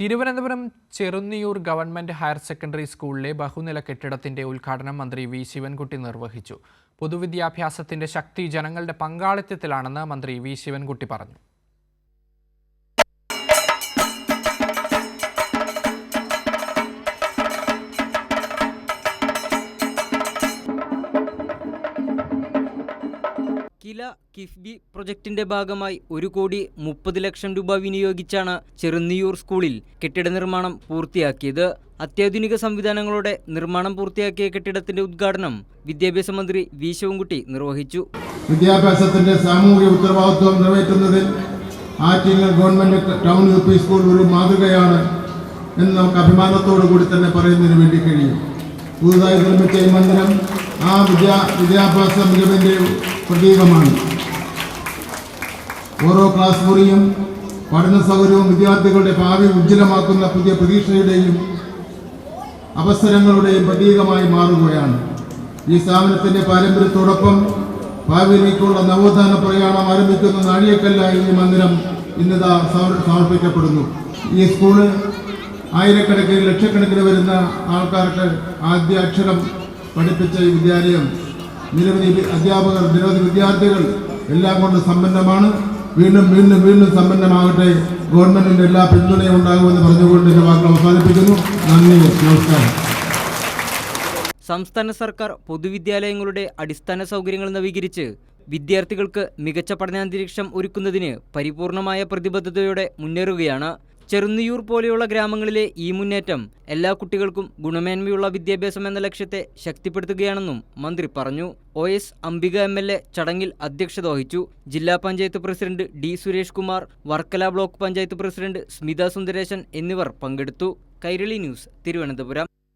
Thiruvananthapuram Cherunniyoor government higher secondary സ്കൂളിലെ ബഹുനില കെട്ടിടത്തിന്റെ ഉദ്ഘാടനം മന്ത്രി വി ശിവൻകുട്ടി നിർവഹിച്ചു. പൊതുവിദ്യാഭ്യാസത്തിന്റെ ശക്തി ജനങ്ങളുടെ പങ്കാളിത്തത്തിലാണെന്ന് മന്ത്രി വി ശിവൻകുട്ടി പറഞ്ഞു. കില കിഫ്ബി പ്രൊജക്ടിന്റെ ഭാഗമായി ഒരു കോടി മുപ്പത് ലക്ഷം രൂപ വിനിയോഗിച്ചാണ് ചെറുന്നിയൂർ സ്കൂളിൽ കെട്ടിട നിർമ്മാണം പൂർത്തിയാക്കിയത്. അത്യാധുനിക സംവിധാനങ്ങളോടെ നിർമ്മാണം പൂർത്തിയാക്കിയ കെട്ടിടത്തിന്റെ ഉദ്ഘാടനം വിദ്യാഭ്യാസ മന്ത്രി വി ശിവൻകുട്ടി നിർവഹിച്ചു. വിദ്യാഭ്യാസത്തിന്റെ സാമൂഹിക ഉത്തരവാദിത്വം നിറവേറ്റുന്നതിൽ government town U P school ഒരു മാതൃകയാണ് എന്ന് നമുക്ക് അഭിമാനത്തോടു കൂടി തന്നെ പറയുന്നതിന് വേണ്ടി കഴിയും. പുതുതായി നിർമ്മിച്ച ഈ മന്ദിരം ആ വിദ്യാ വിദ്യാഭ്യാസ മികവിന്റെ പ്രതീകമാണ്. ഓരോ ക്ലാസ് മുറിയും പഠന സൗകര്യവും വിദ്യാർത്ഥികളുടെ ഭാവി ഉജ്ജ്വലമാക്കുന്ന പുതിയ പ്രതീക്ഷയുടെയും അവസരങ്ങളുടെയും പ്രതീകമായി മാറുകയാണ്. ഈ സ്ഥാപനത്തിന്റെ പാരമ്പര്യത്തോടൊപ്പം ഭാവിയിലേക്കുള്ള നവോത്ഥാന പ്രയാണം ആരംഭിക്കുന്ന നാഴികക്കല്ലായി ഈ മന്ദിരം ഇന്നിതാ സമർ- സമർപ്പിക്കപ്പെടുന്നു. ഈ സ്കൂൾ ആയിരക്കണക്കിന് ലക്ഷക്കണക്കിന് വരുന്ന ആൾക്കാർക്ക് ആദ്യ അക്ഷരം പഠിപ്പിച്ച ഈ വിദ്യാലയം നിരവധി അധ്യാപകർ നിരവധി വിദ്യാർത്ഥികൾ എല്ലാം കൊണ്ട് സമ്പന്നമാണ്. വീണ്ടും വീണ്ടും വീണ്ടും സമ്പന്നമാകട്ടെ. ഗവൺമെന്റിന്റെ എല്ലാ പിന്തുണയും ഉണ്ടാകുമെന്ന് പറഞ്ഞുകൊണ്ട് എന്റെ വാക്കുകൾ അവസാനിപ്പിക്കുന്നു. നന്ദി നമസ്കാരം. സംസ്ഥാന സർക്കാർ പൊതുവിദ്യാലയങ്ങളുടെ അടിസ്ഥാന സൗകര്യങ്ങൾ നവീകരിച്ച് വിദ്യാർത്ഥികൾക്ക് മികച്ച പഠനാന്തരീക്ഷം ഒരുക്കുന്നതിന് പരിപൂർണമായ പ്രതിബദ്ധതയോടെ മുന്നേറുകയാണ് ചെറുന്നിയൂർ പോലെയുള്ള ഗ്രാമങ്ങളിലെ ഈ മുന്നേറ്റം എല്ലാ കുട്ടികൾക്കും ഗുണമേന്മയുള്ള വിദ്യാഭ്യാസം എന്ന ലക്ഷ്യത്തെ ശക്തിപ്പെടുത്തുകയാണെന്നും മന്ത്രി പറഞ്ഞു. O S Ambika M L A ചടങ്ങിൽ അധ്യക്ഷത വഹിച്ചു. ജില്ലാ panchayat president D Suresh Kumar Varkala block panchayat president Smitha Sundaresan എന്നിവർ പങ്കെടുത്തു. കൈരളി ന്യൂസ് തിരുവനന്തപുരം.